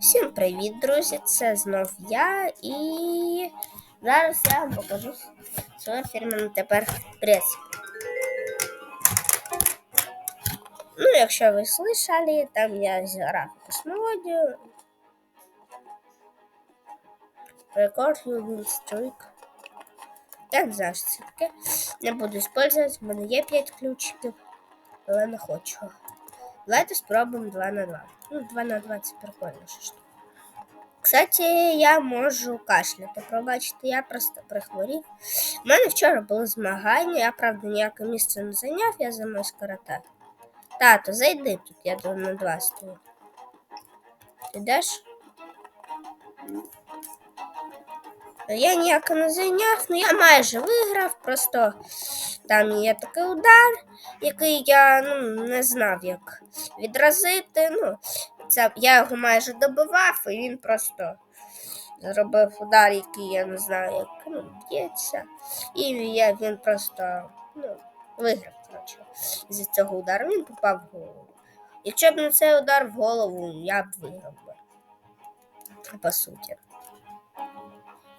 Всім привіт, друзі! Це знов я і зараз я вам покажу свою фірменну тепер прес. Ну, якщо ви слышали, там я космологію. Record you will streak. Я не таке. Не буду использовать, в мене є 5 ключиків, але не хочу. Давайте спробуємо 2 на 2. Ну, 2 на 2 це прикольно. штука. Кстати, я можу кашляти. Пробачте, я просто прихворів. У мене вчора були змагання, я правда ніяке місце не зайняв, я займаюсь карате. Тато, зайди тут, я 2 на 2 стою. Ідеш? Я ніяко не зайняв, ну я майже виграв, просто там є такий удар, який я ну, не знав, як відразити. Ну, це, я його майже добивав, і він просто зробив удар, який я не знаю, як ну, б'ється. І я, він просто ну, виграв. коротше. З цього удару він попав в голову. Якщо б не цей удар в голову, я б виграв би. По суті.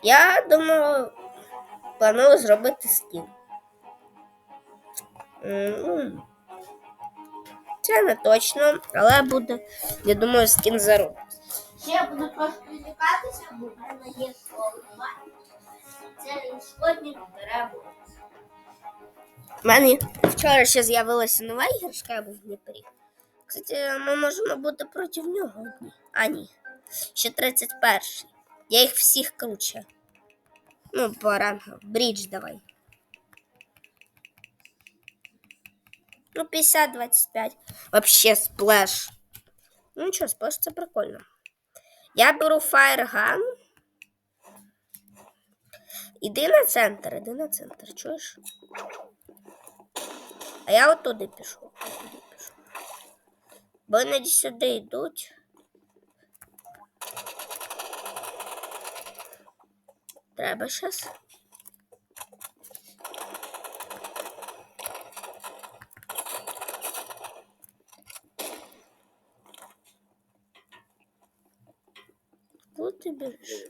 Я думаю, планую зробити скін. М, Це не точно, але буде, я думаю, скін заробить. Ще я буду трошки відвікатися, бо в мене є слова. Це шкодник дерево. У мене вчора ще з'явилася нова іграшка, я був в Дніпрі. Кстати, ми можемо бути проти нього одні. А ні. Ще 31. Я їх всіх круче. Ну, по рангу. Брідж давай. Ну, 50-25. Вообще сплеш. Ну нічого, сплеш це прикольно. Я беру фаєрган. Іди на центр, іди на центр, чуєш? А я от туди пішов. Бо іноді сюди йдуть. Треба щас. Куди ти біжиш?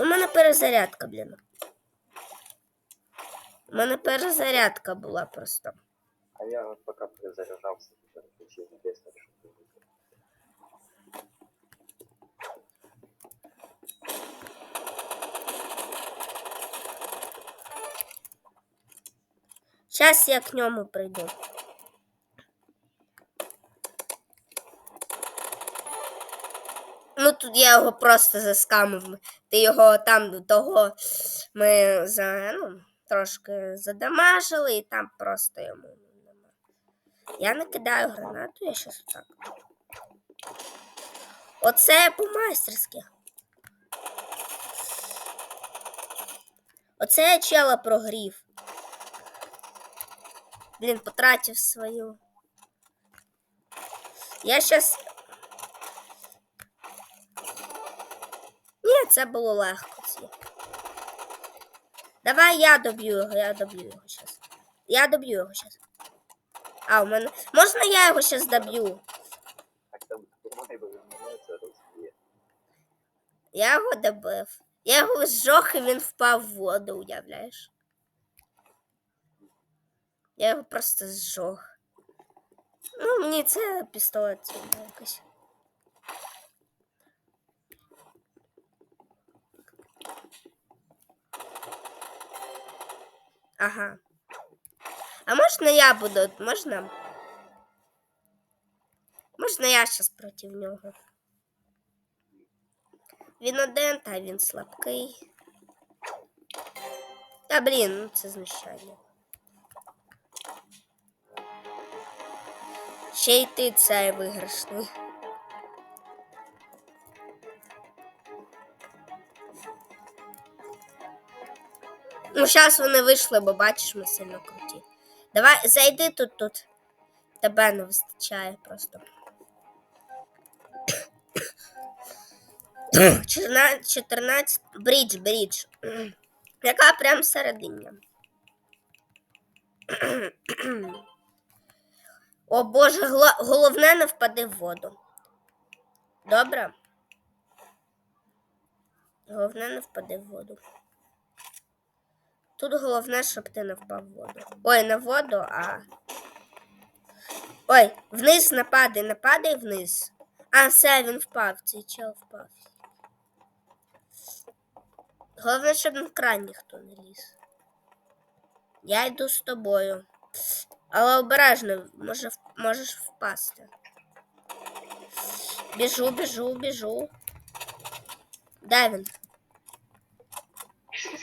У мене перезарядка, блін. У мене перезарядка була просто. А я вот пока перезаряжался, уже включил интересно, что ты выбрал. Зараз я к ньому прийду. Тут я його просто заскамив. Ти його там до того ми за, ну, трошки задамажили і там просто йому. Я не кидаю гранату, я щас так. Оце по-майстерськи. Оце я чела прогрів. Блін, потратив свою. Я щас. Ні, це було легко. Ці. Давай я доб'ю його, я доб'ю його щас. Я доб'ю його щас. А, у мене. Можна я його щас доб'ю? Вимиваються розб'є. Я його добив. Я його зжох і він впав в воду, уявляєш? Я його просто зжох. Ну, мені це пістолет якось. Ага. А можна я буду? Можна? Можна я зараз проти нього? Він один, та він слабкий. Та блін, ну це знущання. Ще й ти цей виграшний. Ну, зараз вони вийшли, бо бачиш, ми сильно круті. Давай, зайди тут тут. Тебе не вистачає просто. 14, 14, брідж, брідж. Яка прям серединя. О Боже, головне не впади в воду. Добре? Головне не впади в воду. Тут головне, щоб ти не впав в воду. Ой, в воду, а. Ой, вниз не падай, не падай вниз. А, все, він впав, цей чел впав. Головне, щоб на кран ніхто не ліз. Я йду з тобою. Але обережно, може, можеш впасти. Біжу, біжу, біжу. Де він?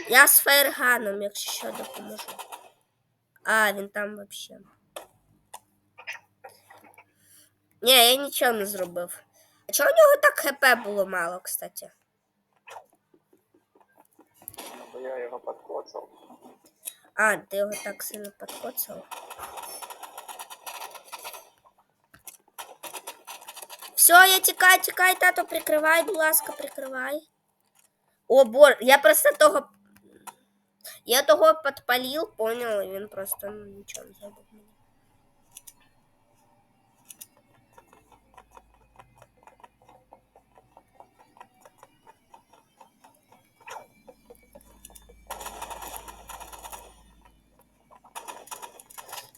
Я з фаєрганом, якщо що допоможу. А, він там взагалі. Ні, я нічого не зробив. А чого у нього так хп було мало, кстати? Бо я його подкоцав. А, ти його так сильно підкоцав. Все, я тікаю, тікай, тато, прикривай, будь ласка, прикривай. О, боже, я просто того. Я того підпалив, понял, і він просто ну, нічого не зробив мені.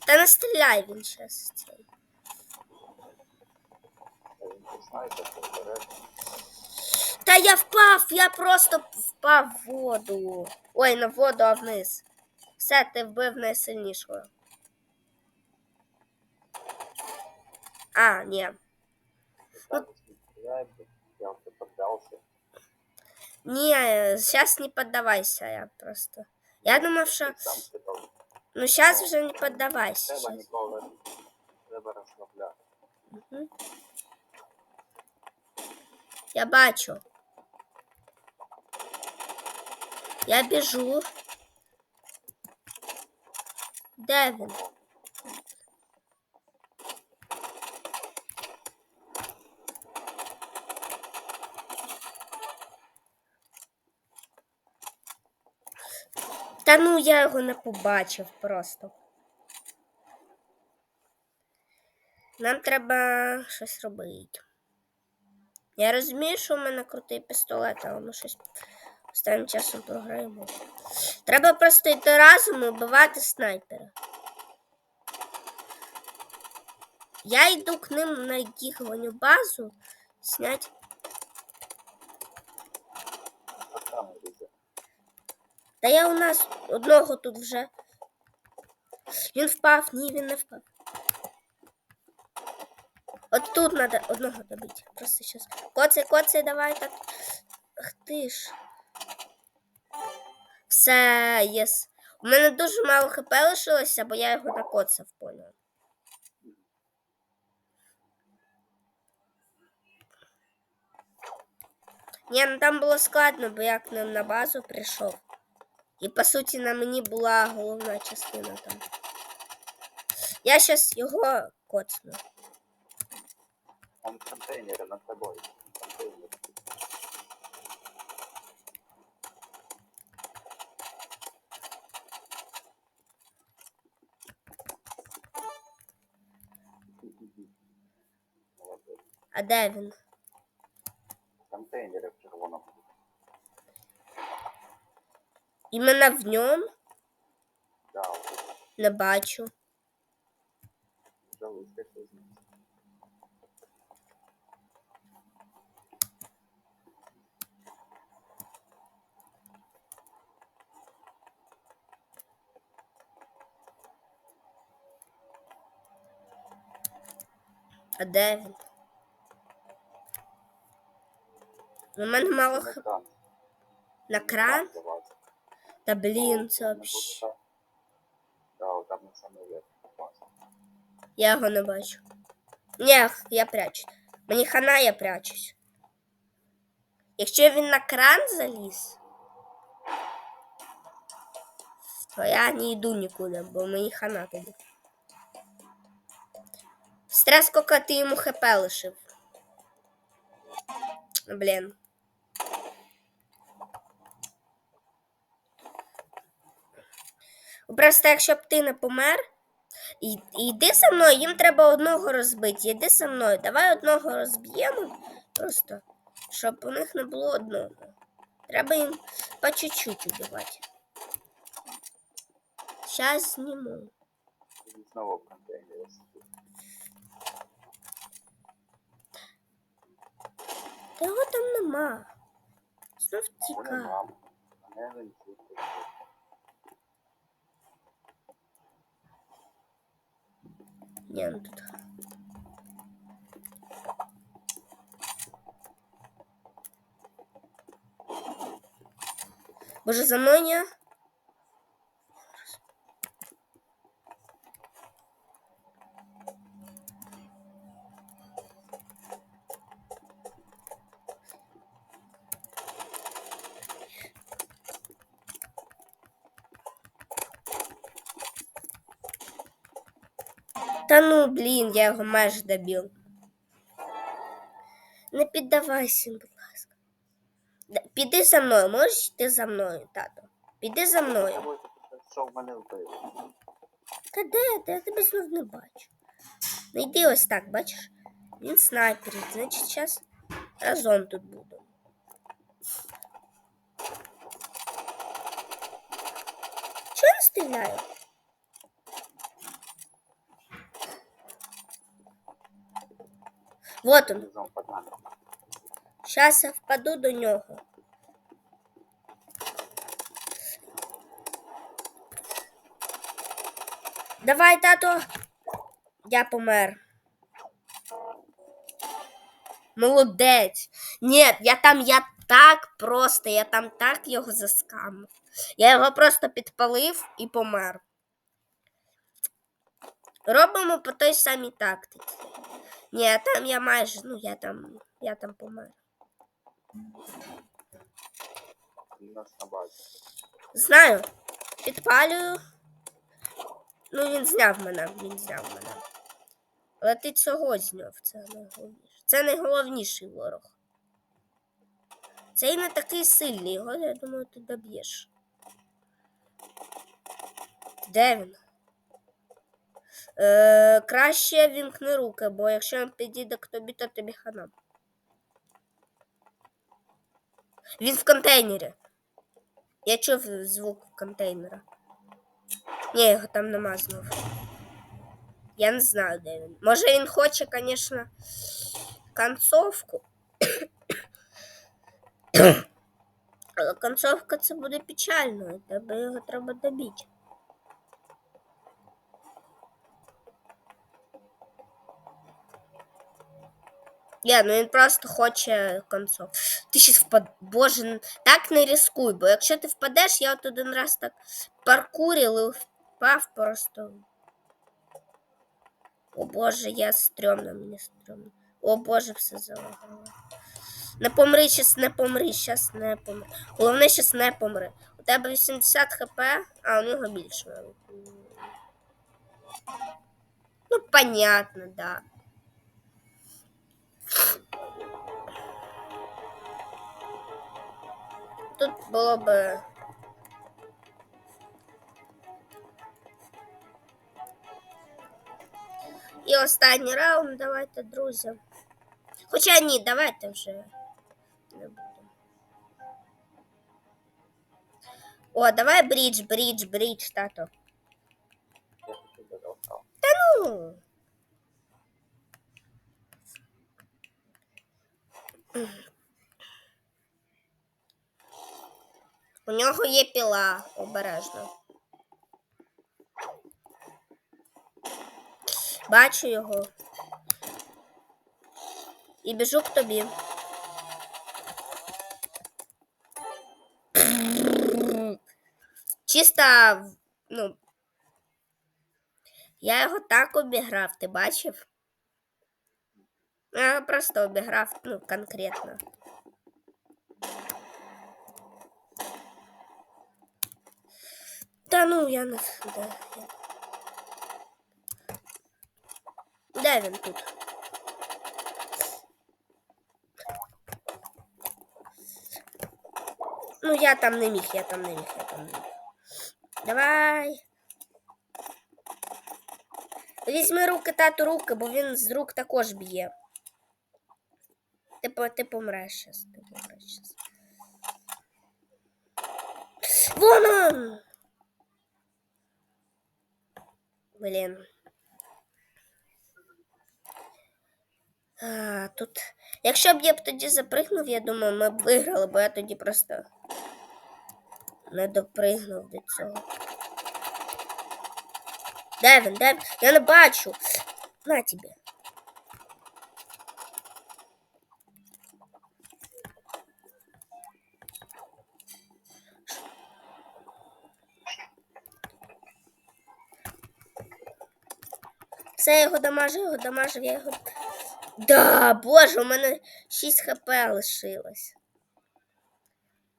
Та не стріляй він щас. цей. Та він не знає, що обережно. Та я впав, я просто впав в воду. Ой, не в воду, а вниз. Все, ти вбив найсильнішого. А, ні. Я. Ні, зараз не піддавайся, я просто. Я думав, що. Ну, зараз вже не піддавайся. треба ніколи треба розслабляти. Мгм. Я бачу. Я біжу. Де він? Та ну я його не побачив просто. Нам треба щось робити. Я розумію, що в мене крутий пістолет, але ми щось останнім часом програємо. Треба просто йти разом і вбивати снайпера. Я йду к ним на їх базу снять. Та я у нас одного тут вже. Він впав, ні, він не впав. От тут треба одного добити. Просто зараз. Коцай, коцай, давай так. Ах ти ж. Все, єс. У мене дуже мало хп лишилося, бо я його накоцав, поняв. Ні, ну там було складно, бо я к ним на базу прийшов. І по суті на мені була головна частина там. Я зараз його коцну. Он в контейнері над тобою. Де він? Контейнери в червоному. Іменно в ньому Да, не бачу. А де він? У мене мало кран. На кран? Та блін, це вообще. Я його не бачу. Ні, я прячусь. Мені хана, я прячусь. Якщо він на кран заліз, то я не йду нікуди, бо мені хана тоді. Стрес, скільки ти йому хп лишив. Блін. Просто якщо б ти не помер, йди за мною, їм треба одного розбити. Йди за мною. Давай одного розб'ємо. Просто, щоб у них не було одного. Треба їм по чуть-чуть убивати. Зараз зніму. Знову. Та його там нема. Знов тікає. Мене він тут. Боже, за мной ні? Та ну, блін, я його майже добив. Не піддавайся, будь ласка. Піди за мною, можеш йти за мною, тато. Піди за мною. Та де? Та я тебе знов не бачу. Ну йди ось так, бачиш? Він снайперить, значить зараз разом тут буду. Чого не стріляю? Вот он. Сейчас я впаду до нього. Давай, тато. Я помер. Молодець. Ні, я там я так просто, я там так його заскамив. Я його просто підпалив і помер. Робимо по той самій тактиці. Ні, там я майже, ну я там, я там помер. Знаю. Підпалюю. Ну, він зняв мене, він зняв мене. Але ти цього зняв, це найголовніше. Це найголовніший ворог. Цей не такий сильний, його, я думаю, ти доб'єш. Де він? Е, краще вімкни руки, бо якщо він підійде к тобі, то тобі хана. Він в контейнері. Я чув звук контейнера. Ні, його там нема знов. Я не знаю, де він. Може він хоче, звісно, концовку. Але концовка це буде печально, тебе його треба добити. Ні, ну він просто хоче концов. Ти щас впад... Боже, так не рискуй, бо якщо ти впадеш, я от один раз так паркурил і впав просто. О Боже, я стрьомно, мені стрьомно. О Боже, все залагало. Не помри, щас не помри, щас не помри. Головне, щас не помри. У тебе 80 хп, а у нього більше. Ну, понятно, да. Тут було би. І останній раунд, давайте, друзі. Хоча ні, давайте вже не будемо. О, давай брідж, брідж, брідж, тато. Я тут додав. Ну. У нього є піла, обережно. Бачу його. І біжу к тобі. Чисто, ну, я його так обіграв, ти бачив? Я його просто обіграв, ну, конкретно. Та ну, я не. Де, я... Де він тут? Ну, я там не міг, я там не міг, я там не міг. Давай. Візьми руки тату руки, бо він з рук також б'є. Ти, по- ти помреш щас, ти помреш щас. Вон он! Блін. А, тут. Якщо б я б тоді запригнув, я думаю, ми б виграли, бо я тоді просто не допригнув до цього. Де він? Де він? Я не бачу. На тобі. Все, я його дамажив, його дамажив, я його. Да, боже, у мене 6 хп лишилось.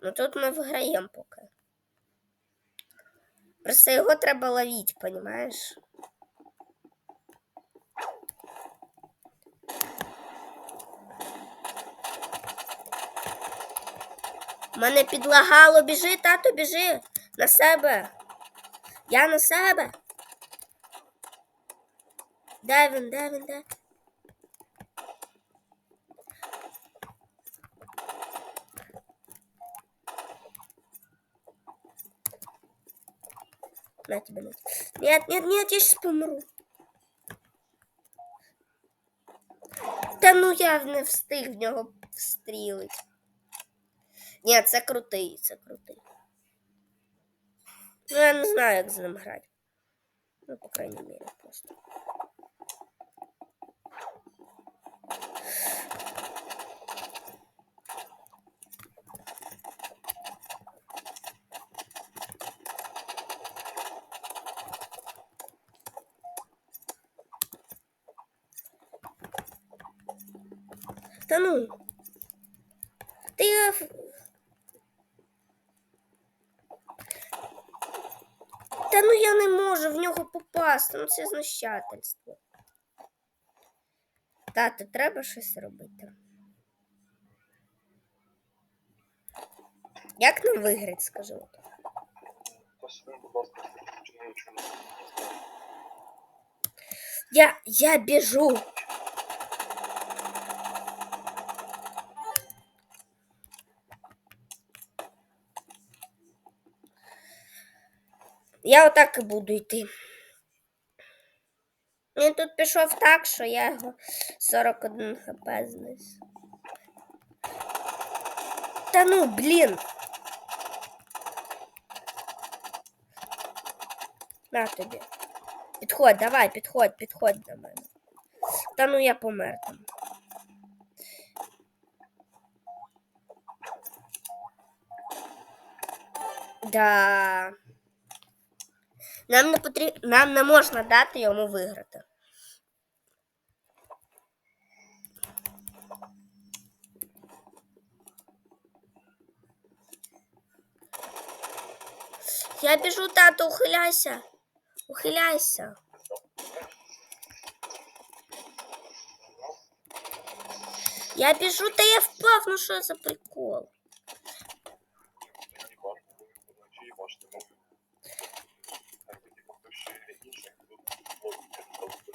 Ну тут ми виграємо поки. Просто його треба ловити, понімаєш? Мене підлагало, біжи, тато, біжи на себе. Я на себе. Де він, де він, де? На тебе, на тебе. Нет, нет, нет, я сейчас помру. Та ну я не встиг в нього встрілить. Ні, це крутий, це крутий. Ну, я не знаю, як з ним грати. Ну, по крайней мере, просто. Та ну. Ти. в- Та ну я не можу в нього попасти, ну це знущательство. Тато, треба щось робити. Як нам виграти, скажи? Я, я біжу. Я отак і буду йти. Він тут пішов так, що я його 41 хп знес. Та ну, блін. На тобі. Підходь, давай, підходь, підходь до мене. Та ну я помер там. Да. Нам не потрібно, нам не можна дати йому виграти. Я біжу, тато, ухиляйся. Ухиляйся. Я біжу, та я впав, ну що за прикол? Мені важко, ви вночі можете мовити. Так, тоді хто ще інших тут ловити просто.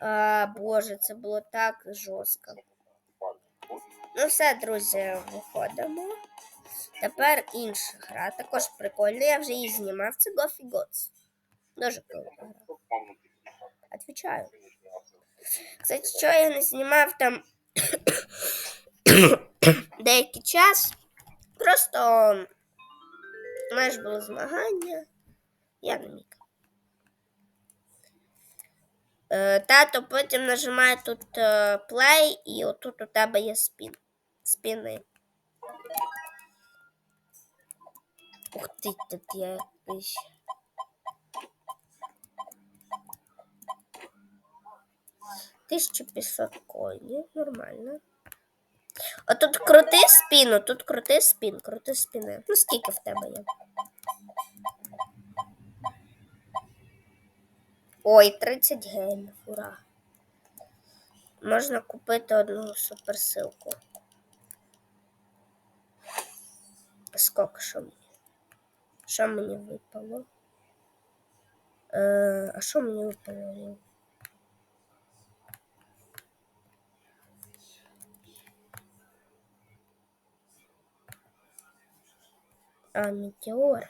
А, боже, це було так жорстко. Ну все, друзі, виходимо. Тепер інша гра. Також прикольна. Я вже її знімав. Це Goffy Gods. Дуже крута гра. Отвічаю. Кстати, що я не знімав там деякий час. Просто у мене ж було змагання. Я не міг. Е, Тато потім нажимає тут е, play, і отут у тебе є спін. Спіни. Ух ти, тут є якийсь. Тисяча п'ятсот коїнів, нормально. А тут крути спіну, тут крути спін, крути спіни. Ну скільки в тебе є? Ой, 30 геймів, ура. Можна купити одну суперсилку. Що мені? Що мені випало? Е, а що мені випало? А, метеор.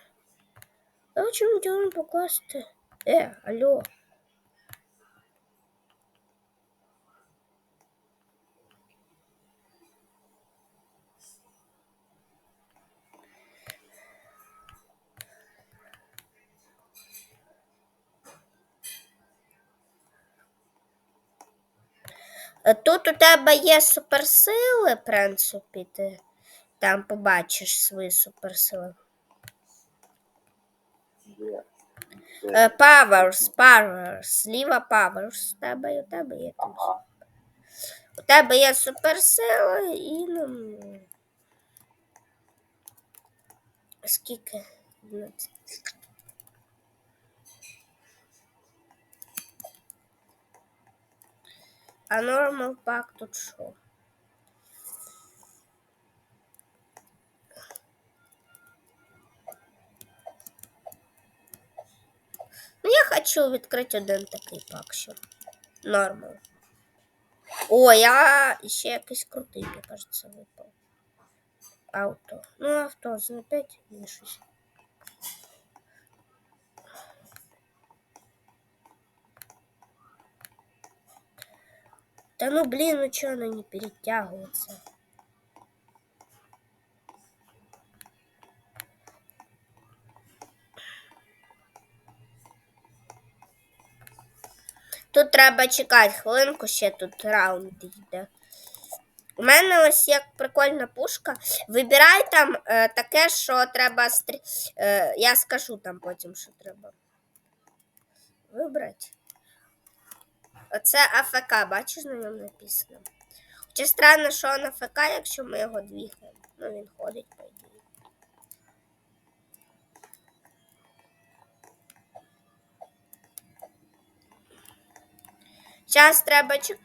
А чому метеор покласти? Е, алло. Тут у тебе є суперсили, в принципі, ти там побачиш свої суперсили. Е, Powers, powers, зліва powers. У тебе і у тебе є там. Ага. У тебе є суперсила і ну. Скільки? 11. А нормал пак тут що? Ну, я хочу відкрити один такий пак ще. Нормал. О, я ще якийсь крутий, мені кажется, випав. Авто. Ну, авто, 5 і щось. Да ну блин, ну чё она не перетягивается? Тут треба чекати хвилинку, ще тут раунд йде. У мене ось як прикольна пушка. Вибирай там е, таке, що треба стрі... е, Я скажу там потім, що треба. Вибрати. Оце АФК, бачиш, на ньому написано. Хоча странно, що на АФК, якщо ми його двігаємо. Ну, він ходить, по ідеї. Зараз треба чекати.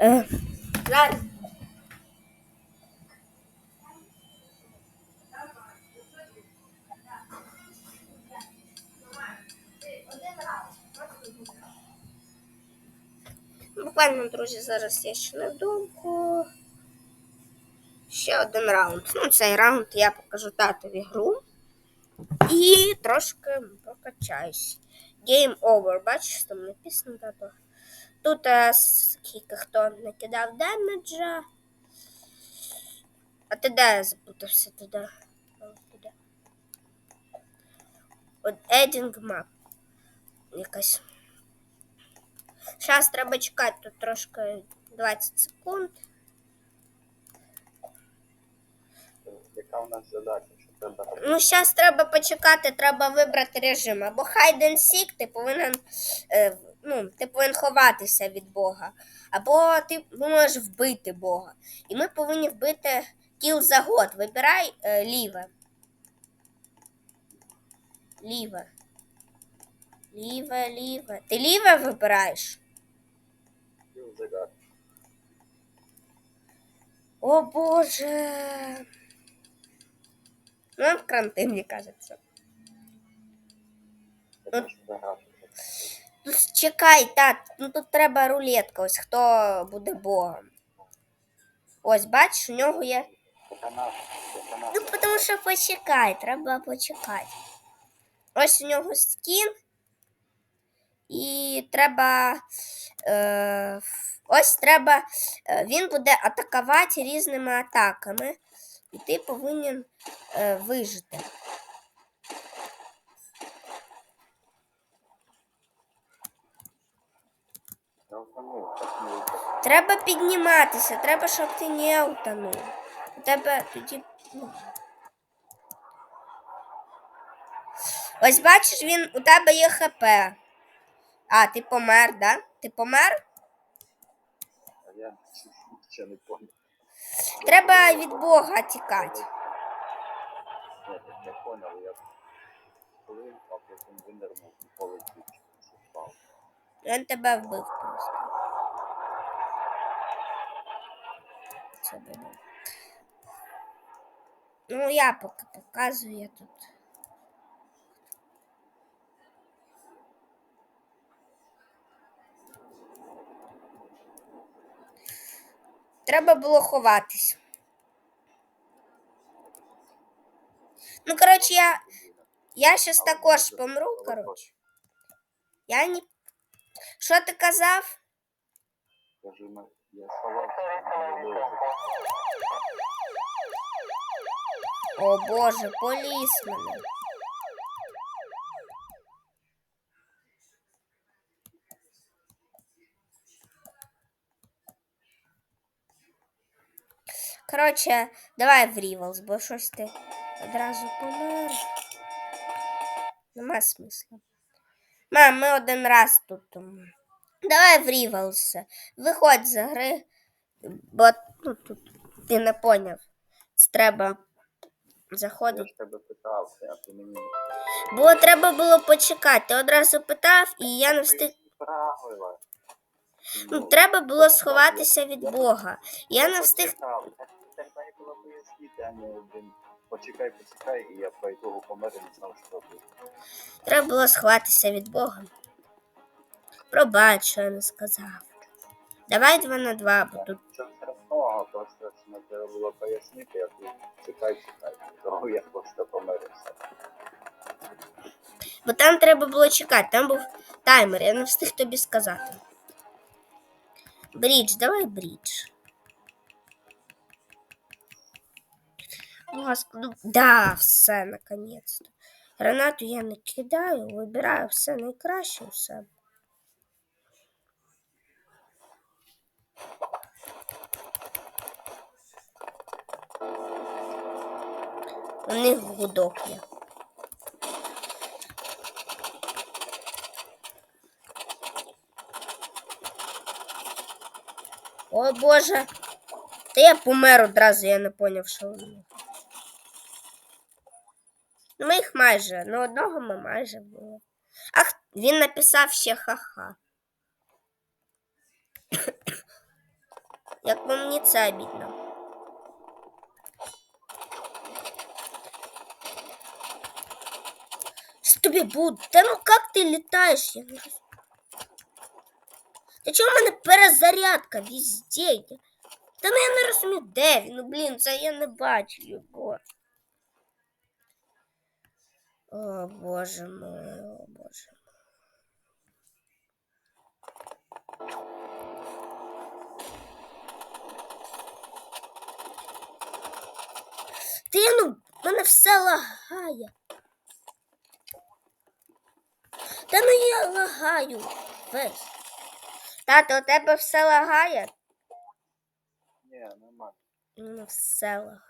Е, Зараз. Буквально, друзі, зараз я ще на думку. Ще один раунд. Ну, цей раунд я покажу татові гру. І трошки прокачаюсь. Game over. Бачиш, там написано тато. Тут е, скільки хто накидав демеджа. А ти де запутався туди? От Adding Map. Якась. Зараз треба чекати тут трошки 20 секунд. Яка у нас задача? Ну, зараз треба почекати, треба вибрати режим. Або hide and seek, ти повинен, е, ну, ти повинен ховатися від Бога. Або ти можеш вбити Бога. І ми повинні вбити кіл за год. Вибирай е, ліве. Ліве. Ліве, ліве. Ти ліве вибираєш? Кіл загад. О Боже. Ну, кранти, мені кажеться. Я теж заграти. Ну, чекай, тат, ну тут треба рулетка, ось хто буде богом. Ось, бачиш, у нього є. Ну, тому що почекай, треба почекати. Ось у нього скін. І треба. Е, ось треба. е, Він буде атакувати різними атаками. І ти повинен е, вижити. Треба підніматися, треба, щоб ти не утонув. У тебе тоді. Ну. Ось бачиш, він у тебе є ХП. А, ти помер, да? Ти помер? Я ще не понял. Треба від Бога тікати. Ні, так я понял, я коли а потім винирнув і полетів, впав. Він тебе вбив просто. Це буде. Ну, я поки показую я тут. Треба було ховатись. Ну, коротше, я, я щас також помру, коротше. Я не. Що ти казав? Кажу, на- я сховався. О боже, поліс мене. Коротше, давай в Рівелс, бо щось ти одразу помер. Нема смисла. Мам, ми один раз тут. Давай в Рівелс. Виходь з гри, бо ну, тут ти не поняв. Це Треба заходити. ж тебе питався, а ти мені Бо треба було почекати. Ти одразу питав, і я не встиг. Ну, треба було сховатися від Бога. Я не встиг. Пояснити, а. Почекай, почекай, і я по ітогу помер і не знав, що робити. Треба було сховатися від Бога. Пробач, що я не сказав. Давай два на два, бо тут. Це страшного, просто що не треба було пояснити, я тут чекай, чекай. Того я просто все. Бо там треба було чекати, там був таймер, я не встиг тобі сказати. Брідж, давай брідж. Господи, да, все, наконец-то. Гранату я не кидаю, вибираю все найкраще у себе. У них гудок є. О боже. Та я помер одразу, я не поняв, що вони. Ми їх майже, ну одного ми майже було. Ах, він написав ще ха-ха. Як по мені це обідно. Что тебе будет? Да ну как ты летаешь? Я не роз- Та чого в мене перезарядка везде? Та ну я не розумію, де він? Ну блін, це я не бачу його. О, боже мой, о боже. Та я ну, мене все лагає. Та ну я лагаю весь. Тато, у тебе все лагає? Ні, нормально. Ну, все лагає.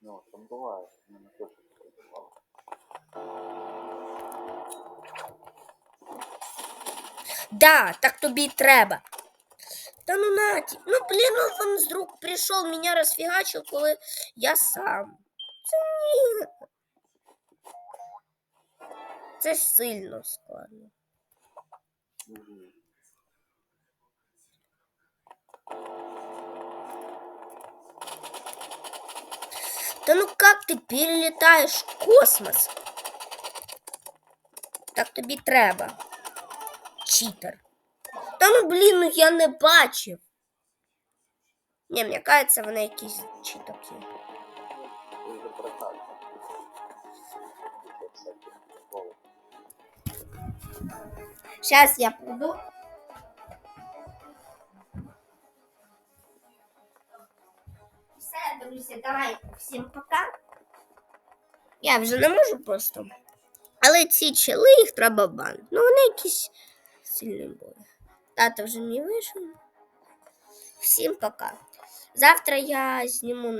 Ну, там буває. Мене теж. Да, так тобі й треба. Та ну наті. Ну блін, ну він з рук прийшов, мене розфігачив, коли я сам. Це ні. Це сильно складно. Мгм. Да ну как ты перелетаешь в космос? Тобі треба. Читер. Та ну блін, ну я не бачив. Ні, мені кажеться, вони якісь приколи. Сейчас я приду. Все, друзі, давайте. Всім пока. Я вже не можу просто. Але ці чили їх треба бан. Ну вони якісь сильні були. Тато вже мій вийшов. Всім пока. Завтра я зніму